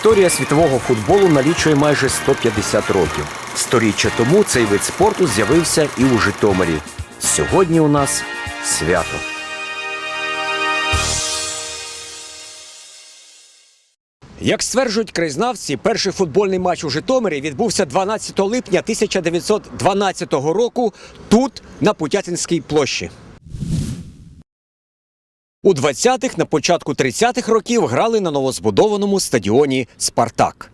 Історія світового футболу налічує майже 150 років. Сторіччя тому цей вид спорту з'явився і у Житомирі. Сьогодні у нас свято. Як стверджують краєзнавці, перший футбольний матч у Житомирі відбувся 12 липня 1912 року тут, на Путятинській площі. У 20-х, на початку 30-х років грали на новозбудованому стадіоні Спартак.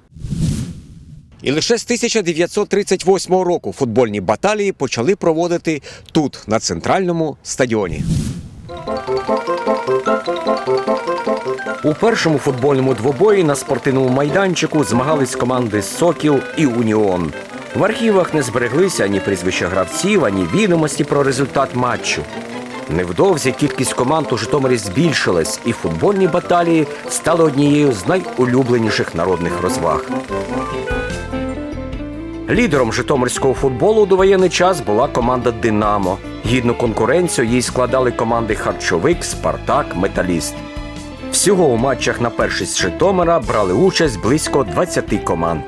І лише з 1938 року футбольні баталії почали проводити тут, на центральному стадіоні. У першому футбольному двобої на спортивному майданчику змагались команди Сокіл і Уніон. В архівах не збереглися ані прізвища гравців, ані відомості про результат матчу. Невдовзі кількість команд у Житомирі збільшилась, і футбольні баталії стали однією з найулюбленіших народних розваг. Лідером житомирського футболу у довоєнний час була команда Динамо. Гідну конкуренцію їй складали команди Харчовик, Спартак, Металіст. Всього у матчах на першість Житомира брали участь близько 20 команд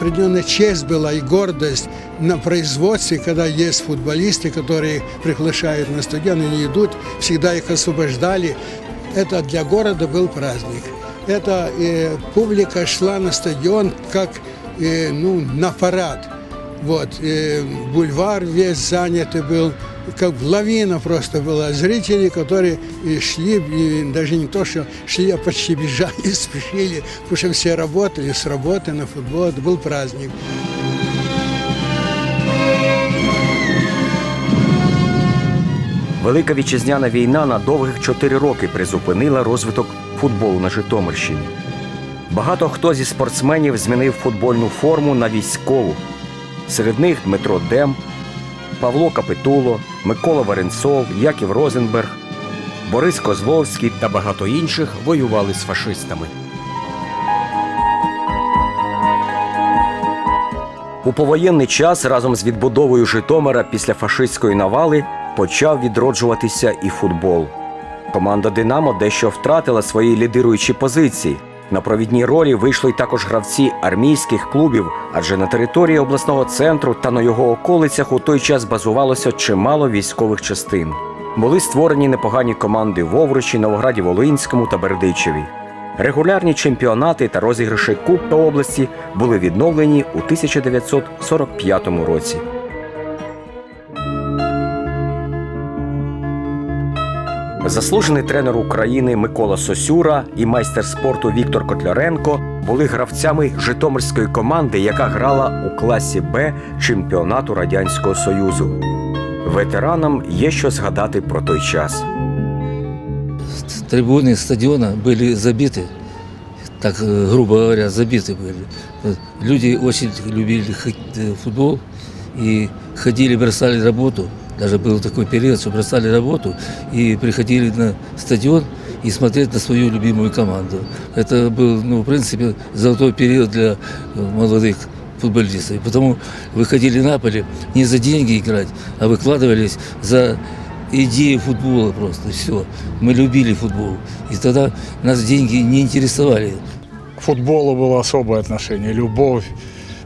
определенная честь была и гордость на производстве, когда есть футболисты, которые приглашают на стадион, они идут, всегда их освобождали. Это для города был праздник. Это э, публика шла на стадион как э, ну, на парад. Вот, э, бульвар весь занятый был, как лавина просто была. Зрители, которые и шли, и даже не то, что шли, а почти бежали, спешили, потому что все работали с работы на футбол. Это был праздник. Велика вітчизняна війна на довгих чотири роки призупинила розвиток футболу на Житомирщині. Багато хто зі спортсменів змінив футбольну форму на військову. Серед них Дмитро Дем, Павло Капитуло, Микола Варенцов, Яків Розенберг, Борис Козловський та багато інших воювали з фашистами. У повоєнний час разом з відбудовою Житомира після фашистської навали почав відроджуватися і футбол. Команда Динамо дещо втратила свої лідируючі позиції. На провідній ролі вийшли також гравці армійських клубів, адже на території обласного центру та на його околицях у той час базувалося чимало військових частин. Були створені непогані команди в Овручі, Новограді Волинському та Бердичеві. Регулярні чемпіонати та розіграші Кубка області були відновлені у 1945 році. Заслужений тренер України Микола Сосюра і майстер спорту Віктор Котляренко були гравцями Житомирської команди, яка грала у класі Б чемпіонату Радянського Союзу. Ветеранам є що згадати про той час. трибуны стадиона были забиты, так э, грубо говоря, забиты были. Вот Люди очень любили хок- э, футбол и ходили, бросали работу. Даже был такой период, что бросали работу и приходили на стадион и смотреть на свою любимую команду. Это был, ну, в принципе, золотой период для э, молодых футболистов. И потому выходили на поле не за деньги играть, а выкладывались за идею футбола просто, все. Мы любили футбол. И тогда нас деньги не интересовали. к футболу было особое отношение, любовь.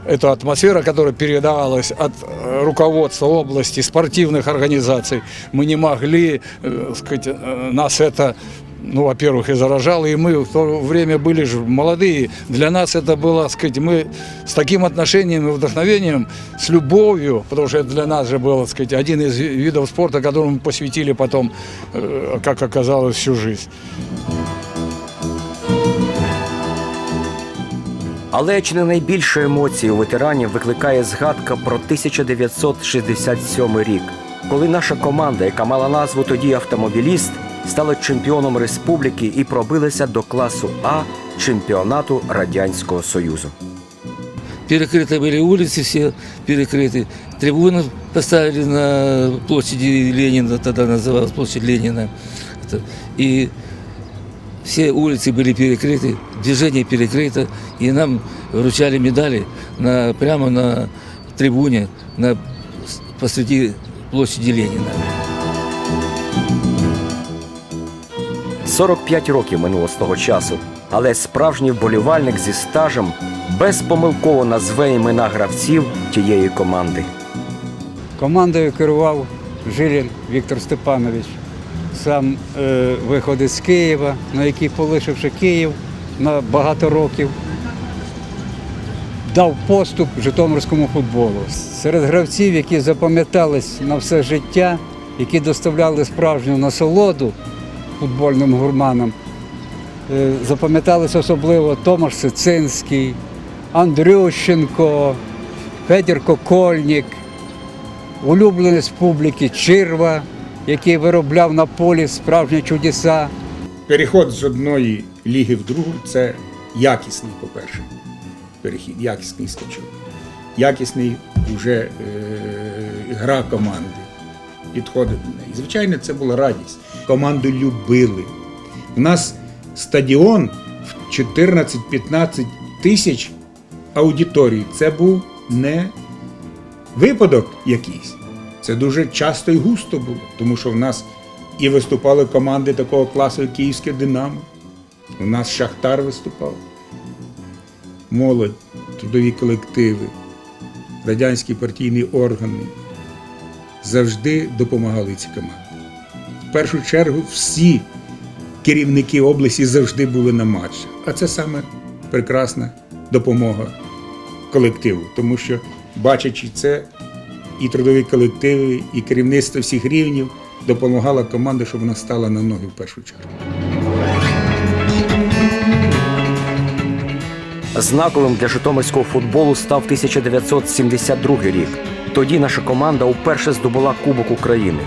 Это атмосфера, которая передавалась от э, руководства области, спортивных организаций. Мы не могли, э, сказать, э, нас это, ну, во-первых, и заражало, и мы в то время были же молодые. Для нас это было, сказать, мы с таким отношением и вдохновением, с любовью, потому что это для нас же был, сказать, один из ви- видов спорта, которому мы посвятили потом, как оказалось, всю жизнь. Але чи не найбільше емоцій у ветеранів викликає згадка про 1967 рік, коли наша команда, яка мала назву тоді автомобіліст, стала чемпіоном республіки і пробилася до класу А чемпіонату Радянського Союзу. Перекрыты были улицы все, перекрыты. Трибуны поставили на площади Ленина, тогда называлась площадь Ленина. Это- И все улицы были перекрыты, движение перекрыто, и нам вручали медали на, прямо на трибуне на, посреди площади Ленина. 45 років минуло з того часу, але справжній вболівальник зі стажем безпомилково назве імена гравців тієї команди. Командою керував Жилін Віктор Степанович. Сам е, виходить з Києва, на який полишивши Київ на багато років, дав поступ житомирському футболу. Серед гравців, які запам'ятались на все життя, які доставляли справжню насолоду футбольним гурманам, е, запам'ятались особливо Томаш Сицинський, Андрющенко, Федір Кокольник, улюбленець публіки Чирва, який виробляв на полі справжні чудеса. Переход з одної ліги в другу це якісний, по-перше, перехід, якісний скачок. Якісний вже е, гра команди. Підходить до неї. Звичайно, це була радість. Команду любили. У нас стадіон в 14-15 тисяч аудиторій. Це був не випадок якийсь. Це дуже часто і густо було, тому що в нас і виступали команди такого класу, як Київське Динамо. У нас Шахтар виступав. Молодь, трудові колективи, радянські партійні органи завжди допомагали ці команди. В першу чергу всі керівники області завжди були на матчах. А це саме прекрасна допомога колективу, тому що, бачачи це, і трудові колективи, і керівництво всіх рівнів допомагала команда, щоб вона стала на ноги в першу чергу. Знаковим для житомирського футболу став 1972 рік. Тоді наша команда вперше здобула Кубок України.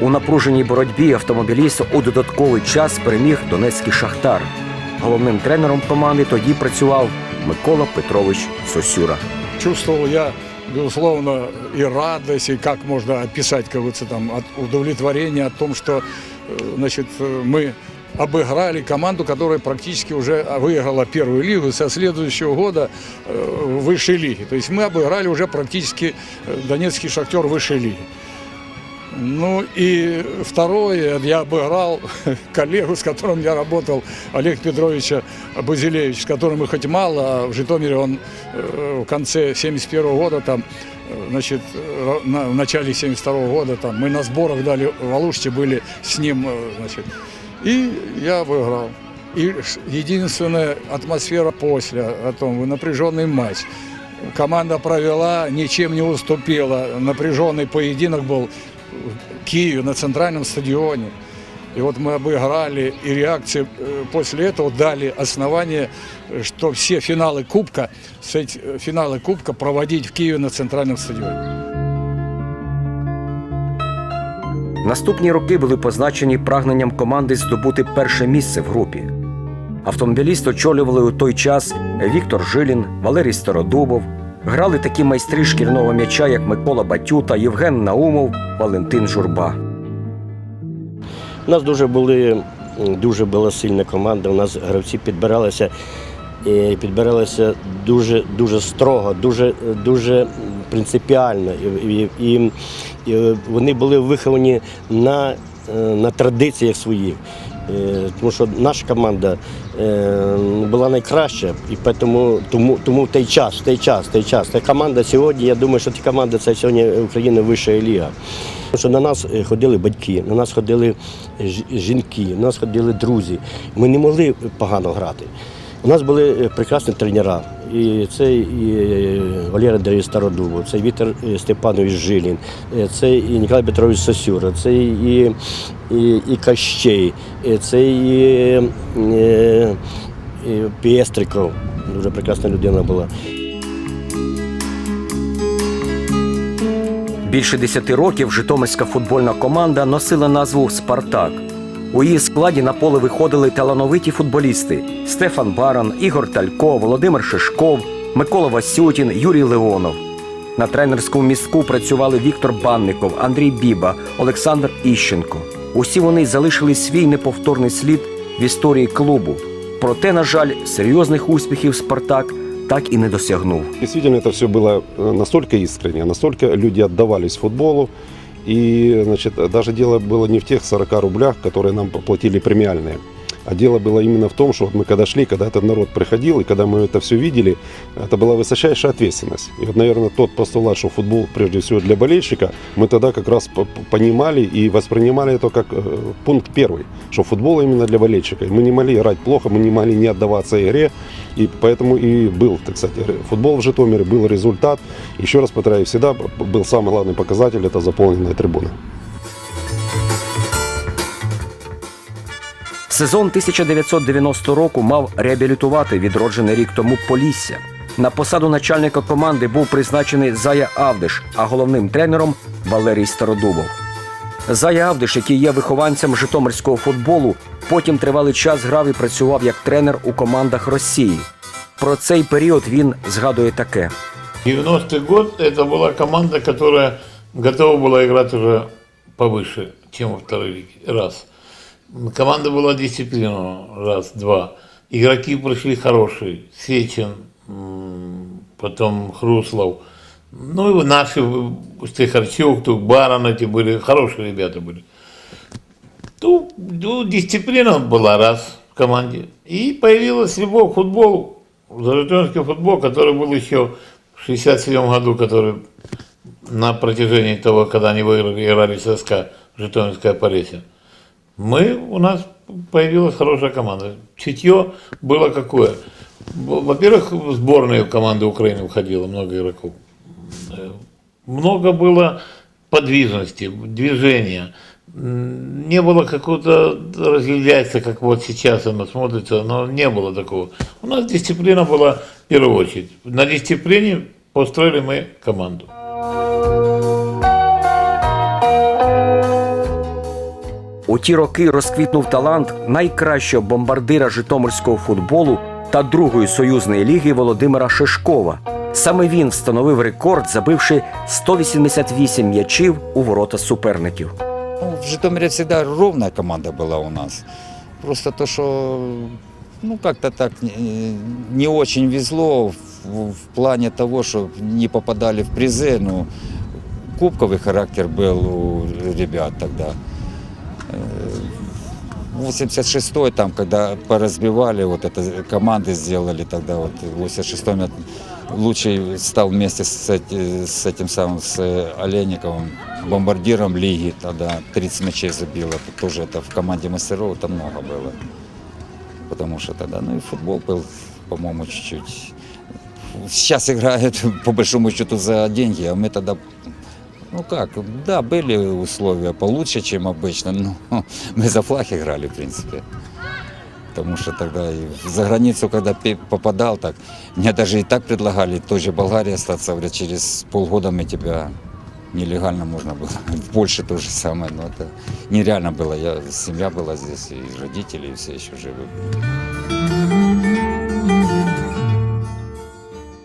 У напруженій боротьбі автомобіліст у додатковий час переміг Донецький Шахтар. Головним тренером команди тоді працював Микола Петрович Сосюра. Чувствовал я, безусловно, и радость, и как можно описать, как говорится, там, от удовлетворение о том, что э, значит, э, мы обыграли команду, которая практически уже выиграла первую лигу, и со следующего года э, в высшей лиге. То есть мы обыграли уже практически э, Донецкий шахтер высшей лиги. Ну и второе, я обыграл коллегу, с которым я работал, Олег Петровича Базилевич, с которым мы хоть мало, а в Житомире он э, в конце 71 года, там, э, значит, э, на- в начале 72 года, там, мы на сборах дали в Алуште были с ним, э, значит, и я обыграл. И ш- единственная атмосфера после, о том, напряженный матч. Команда провела, ничем не уступила. Напряженный поединок был в Киеве на центральном стадионе. И вот мы обыграли, и реакции э, после этого дали основание, э, что все финалы Кубка, с эти- э, финалы Кубка проводить в Киеве на центральном стадионе. Наступні роки були позначені прагненням команди здобути перше місце в групі. Автомобіліст очолювали у той час Віктор Жилін, Валерій Стародубов. Грали такі майстри шкірного м'яча, як Микола Батюта, Євген Наумов, Валентин Журба. У нас дуже були дуже була сильна команда. У нас гравці підбиралися і підбиралися дуже дуже строго, дуже дуже принципіально. І, і, і, і вони були виховані на, е, на традиціях своїх. Е, Тому що наша команда е, була найкраща, і тому, тому, тому той час, той час, той час. Та команда сьогодні, я думаю, що ця команда це сьогодні України вища ліга. Тому що на нас е, ходили батьки, на нас ходили жінки, на нас ходили друзі. Ми не могли погано грати. У нас були прекрасні тренера. І це і Валерій Андрійович Стародубов, це Віктор е, Степанович Жилін, е, це і Ніколай Петрович Сосюра, це і, і, і Кащей, е, це і, е, і Пєстриков, дуже прекрасна людина була. Більше десяти років Житомирська футбольна команда носила назву Спартак. У її складі на поле виходили талановиті футболісти Стефан Баран, Ігор Талько, Володимир Шишков, Микола Васютін, Юрій Леонов. На тренерському містку працювали Віктор Банников, Андрій Біба, Олександр Іщенко. Усі вони залишили свій неповторний слід в історії клубу. Проте, на жаль, серйозних успіхів Спартак так і не досягнув. Действительно, это все было э, настолько искренне, настолько люди отдавались футболу. И, значит, даже дело было не в тех 40 рублях, которые нам платили премиальные. А дело было именно в том, что вот мы когда шли, когда этот народ приходил, и когда мы это все видели, это была высочайшая ответственность. И вот, наверное, тот постулат, что футбол прежде всего для болельщика, мы тогда как раз понимали и воспринимали это как э, пункт первый, что футбол именно для болельщика. И мы не могли играть плохо, мы не могли не отдаваться игре, и поэтому и был, так сказать, футбол в Житомире, был результат. Еще раз повторяю, всегда был самый главный показатель, это заполненная трибуна. Сезон 1990 року мав реабілітувати відроджений рік тому Полісся. На посаду начальника команди був призначений Зая Авдиш, а головним тренером Валерій Стародубов. Зая Авдиш, який є вихованцем житомирського футболу, потім тривалий час грав і працював як тренер у командах Росії. Про цей період він згадує таке. 90-й год это была команда, которая готова была играть уже повыше, чем во второй лиге. Раз. Команда была дисциплинована. Раз, два. Игроки пришли хорошие. Сечин, потом Хруслов. Ну и наши, Стехарчук, тут Барон эти были, хорошие ребята были. Ну, ну, дисциплина была раз в команде. И появилась любовь к футболу, зажитомирский футбол, который был еще в 67 году, который на протяжении того, когда они выиграли, играли ССК, Житомирская Полесье. Мы, у нас появилась хорошая команда. Чутье было какое? Во- Во-первых, в сборную команды Украины уходило много игроков. Э, Много было подвижности, движения. Не было какого-то разделяться, как вот сейчас оно смотрится, но не было такого. У нас дисциплина была в первую очередь. На дисциплине построили мы команду. У ті роки розквітнув талант найкращого бомбардира житомирського футболу та другої союзної ліги Володимира Шишкова. Саме він встановив рекорд, забивши 188 м'ячів у ворота суперників. Ну, в Житомире всегда ровная команда была у нас. Просто то, что ну как-то так э, не очень везло в, в плане того, что не попадали в призы. Ну, кубковый характер был у ребят тогда. Э, 86-й там, когда поразбивали, вот это команды сделали тогда, вот в 86-м я лучший стал вместе с, с этим самым, с э, Олейниковым, бомбардиром лиги тогда, 30 мячей забило, тоже это в команде мастеров это много было. Потому что тогда, ну и футбол был, по-моему, чуть-чуть. Сейчас играют по большому счету за деньги, а мы тогда ну как, да, были условия получше, чем обычно, но мы за флаг играли, в принципе. Потому что тогда и за границу, когда пе- попадал, так мне даже и так предлагали в той же Болгарии остаться, говорят, через полгода мы тебя нелегально можно было. В Польше то же самое, но это нереально было. Я, семья была здесь, и родители, и все еще живы.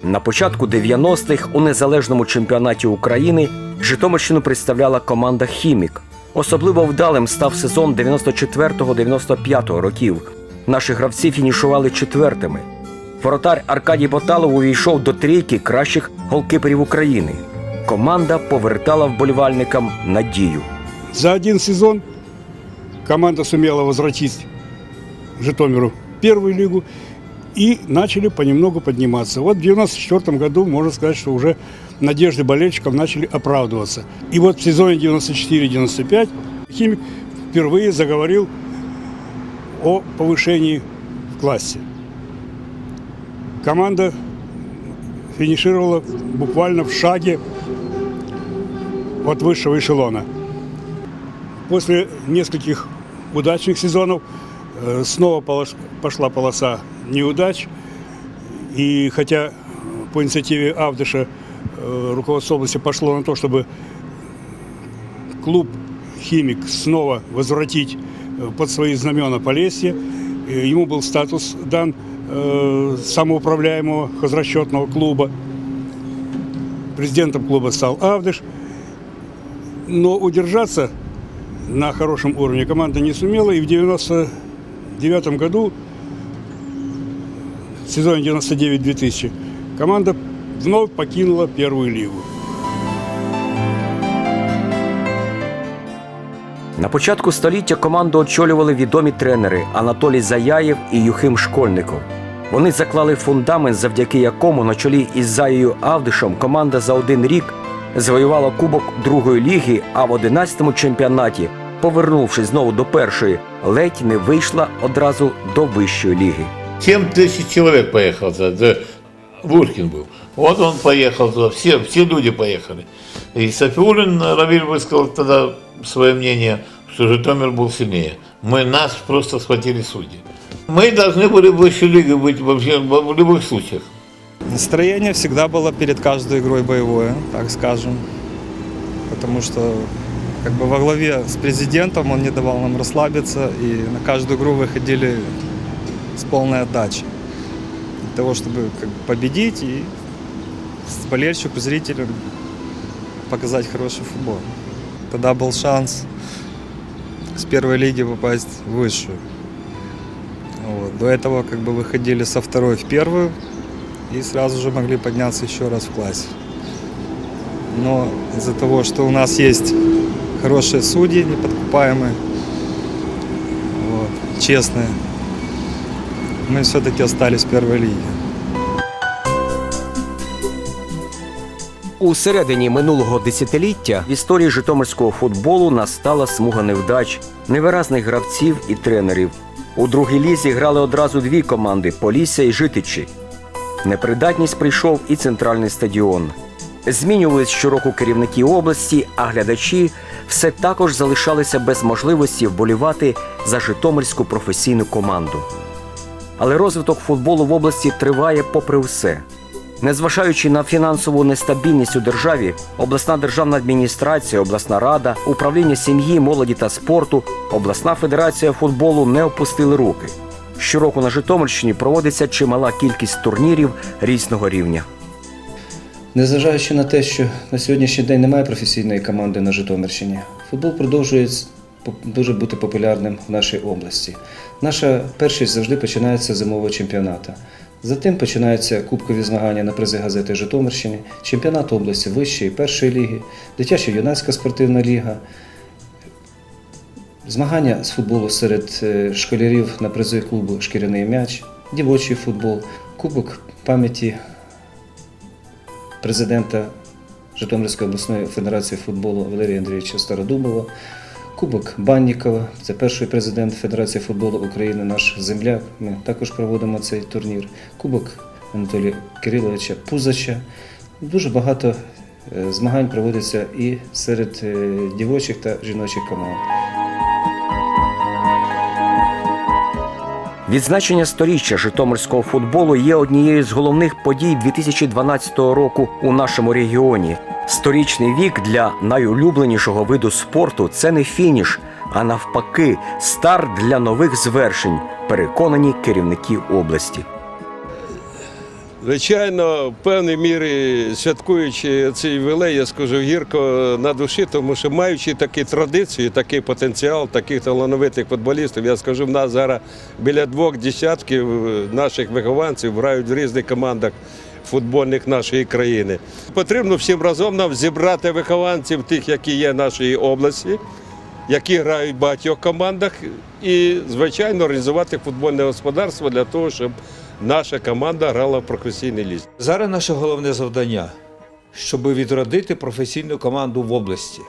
На початку 90-х у незалежному чемпіонаті України Житомирщину представляла команда Хімік. Особливо вдалим став сезон 94-95 років. Наші гравці фінішували четвертими. Воротар Аркадій Боталов увійшов до трійки кращих голкіперів України. Команда повертала вболівальникам надію. За один сезон команда сумела возвратить Житомиру первую лигу и начали понемногу подниматься. Вот в 94 году, можно сказать, что уже надежды болельщиков начали оправдываться. И вот в сезоне 94-95 Химик впервые заговорил о повышении в классе. Команда финишировала буквально в шаге от высшего эшелона. После нескольких удачных сезонов снова полос- пошла полоса неудач. И хотя по инициативе Авдыша э, руководство области пошло на то, чтобы клуб «Химик» снова возвратить э, под свои знамена Полесье, э, ему был статус дан э, самоуправляемого хозрасчетного клуба. Президентом клуба стал Авдыш. Но удержаться на хорошем уровне команда не сумела. И в 99 году, в сезоне 99-2000, команда вновь покинула первую лигу. На початку століття команду очолювали відомі тренери Анатолій Заяєв і Юхим Школьников. Вони заклали фундамент, завдяки якому на чолі із Заєю Авдишем команда за один рік завоювала кубок другої ліги, а в 11-му чемпіонаті, повернувшись знову до першої, ледь не вийшла одразу до вищої ліги. 7 тысяч человек поехал туда. Это Буркин был. Вот он поехал туда, все, все люди поехали. И Софиулин Равиль высказал тогда свое мнение, что Житомир был сильнее. Мы нас просто схватили судьи. Мы должны были в высшей лиге быть вообще в в любых случаях. Настроение всегда было перед каждой игрой боевое, так скажем. Потому что как бы во главе с президентом он не давал нам расслабиться, и на каждую игру выходили с полной отдачей. Для того, чтобы как бы, победить и с болельщику, зрителям показать хороший футбол. Тогда был шанс с первой лиги попасть в высшую. Вот. До этого как бы выходили со второй в первую, и сразу же могли подняться еще раз в классе. Но из-за того, что у нас есть хорошие судьи, неподкупаемые, вот, честные, мы все-таки остались в первой лиге. У середині минулого десятиліття в історії житомирського футболу настала смуга невдач, невиразних гравців і тренерів. У другій лізі грали одразу дві команди Полісся і Житичі. Непридатність прийшов і центральний стадіон. Змінювались щороку керівники області, а глядачі все також залишалися без можливості вболівати за житомирську професійну команду. Але розвиток футболу в області триває попри все. Незважаючи на фінансову нестабільність у державі, обласна державна адміністрація, обласна рада, управління сім'ї, молоді та спорту, обласна федерація футболу не опустили руки. Щороку на Житомирщині проводиться чимала кількість турнірів різного рівня. Незважаючи на те, що на сьогоднішній день немає професійної команди на Житомирщині, футбол продовжує дуже бути популярним в нашій області. Наша першість завжди починається з зимового чемпіонату. Затим починаються кубкові змагання на призи газети Житомирщини, чемпіонат області вищої, першої ліги, дитяча юнацька спортивна ліга, змагання з футболу серед е, школярів на призи клубу Шкіряний м'яч, дівочий футбол, кубок пам'яті президента Житомирської обласної федерації футболу Валерія Андрійовича Стародубова, Кубок Баннікова, це перший президент Федерації футболу України, наш земляк. Ми також проводимо цей турнір. Кубок Анатолія Кириловича Пузача. Дуже багато е, змагань проводиться і серед е, дівочих та жіночих команд. Відзначення сторіччя житомирського футболу є однією з головних подій 2012 року у нашому регіоні. Сторічний вік для найулюбленішого виду спорту це не фініш, а навпаки, старт для нових звершень, переконані керівники області. Звичайно, в певній мірі святкуючи цей ювілей, я скажу гірко на душі, тому що маючи такі традиції, такий потенціал, таких талановитих футболістів, я скажу, в нас зараз біля двох десятків наших вихованців грають в різних командах футбольних нашої країни. Потрібно всім разом нам зібрати вихованців тих, які є в нашій області, які грають в багатьох командах, і, звичайно, організувати футбольне господарство для того, щоб наша команда грала в професійній лізі. Зараз наше головне завдання, щоб відродити професійну команду в області.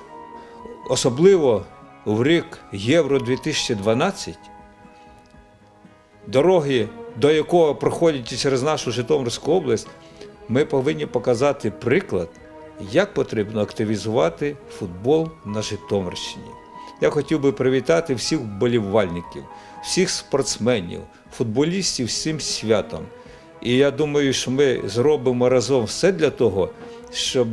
Особливо в рік Євро 2012, дороги, до якого проходять через нашу Житомирську область, ми повинні показати приклад, як потрібно активізувати футбол на Житомирщині. Я хотів би привітати всіх вболівальників, всіх спортсменів, футболістів цим святом. І я думаю, що ми зробимо разом все для того, щоб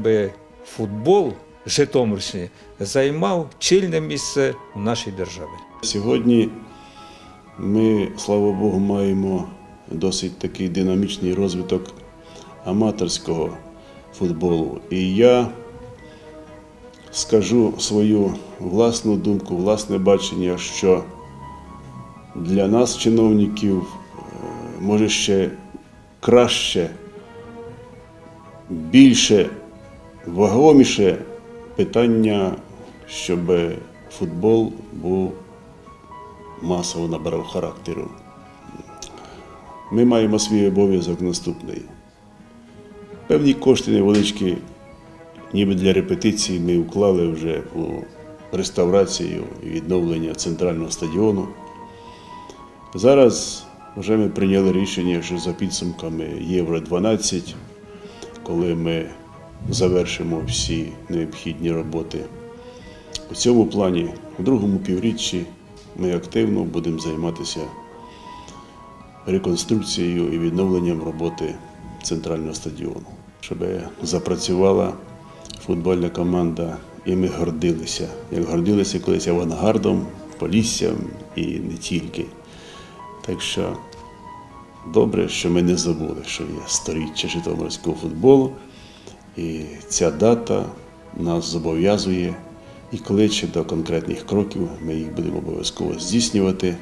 футбол Житомирщини займав чільне місце в нашій державі. Сьогодні ми, слава Богу, маємо досить такий динамічний розвиток аматорського футболу. І я скажу свою власну думку, власне бачення, що для нас, чиновників, е, може ще краще, більше, вагоміше питання, щоб футбол був масово набирав характеру. Ми маємо свій обов'язок наступний. Певні кошти невеличкі, ніби для репетиції, ми вклали вже у реставрацію і відновлення центрального стадіону. Зараз вже ми прийняли рішення, що за підсумками Євро 12, коли ми завершимо всі необхідні роботи. У цьому плані, у другому півріччі, ми активно будемо займатися реконструкцією і відновленням роботи центрального стадіону, щоб запрацювала футбольна команда, і ми гордилися, як гордилися колись авангардом, поліссям і не тільки. Так що добре, що ми не забули, що є сторіччя житомирського футболу. І ця дата нас зобов'язує і кличе до конкретних кроків. Ми їх будемо обов'язково здійснювати.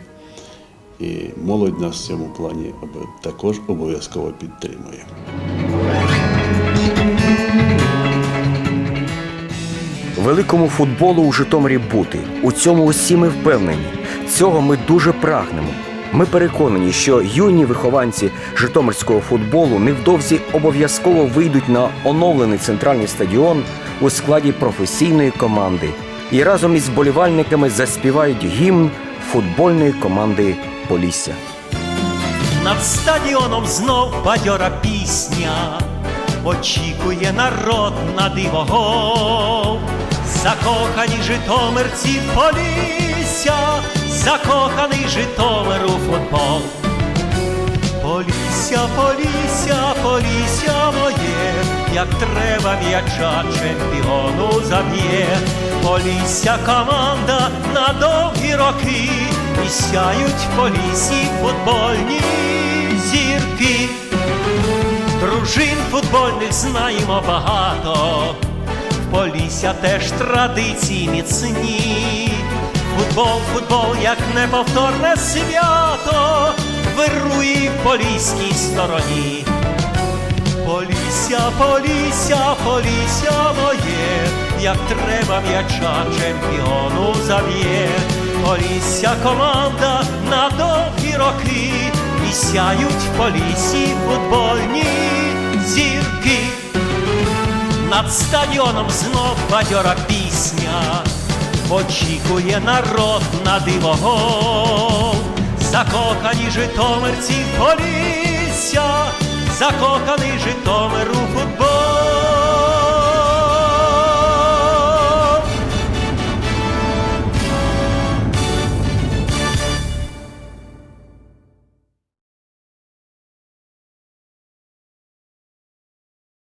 І молодь нас в цьому плані також обов'язково підтримує. Великому футболу у Житомирі бути. У цьому усі ми впевнені. Цього ми дуже прагнемо. Ми переконані, що юні вихованці житомирського футболу невдовзі обов'язково вийдуть на оновлений центральний стадіон у складі професійної команди і разом із болівальниками заспівають гімн футбольної команди Полісся. Над стадіоном знов бадьора пісня, очікує народ на диво гол. Закохані житомирці Полісся, закоханий Житомир у футбол. Полісся, Полісся, Полісся моє, як треба м'яча чемпіону заб'є. Полісся команда на довгі роки, і сяють в Поліссі футбольні зірки. Дружин футбольних знаємо багато, в Полісся теж традиції міцні. Футбол, футбол, як неповторне свято, вирує в поліській стороні. Полісся, Полісся, Полісся моє, як треба м'яча чемпіону заб'є. Полісся команда на довгі роки, і сяють в Поліссі футбольні зірки. Над стадіоном знов бадьора пісня, очікує народ на дивого. Закохані житомирці в Полісся, закоханий Житомир у футбол.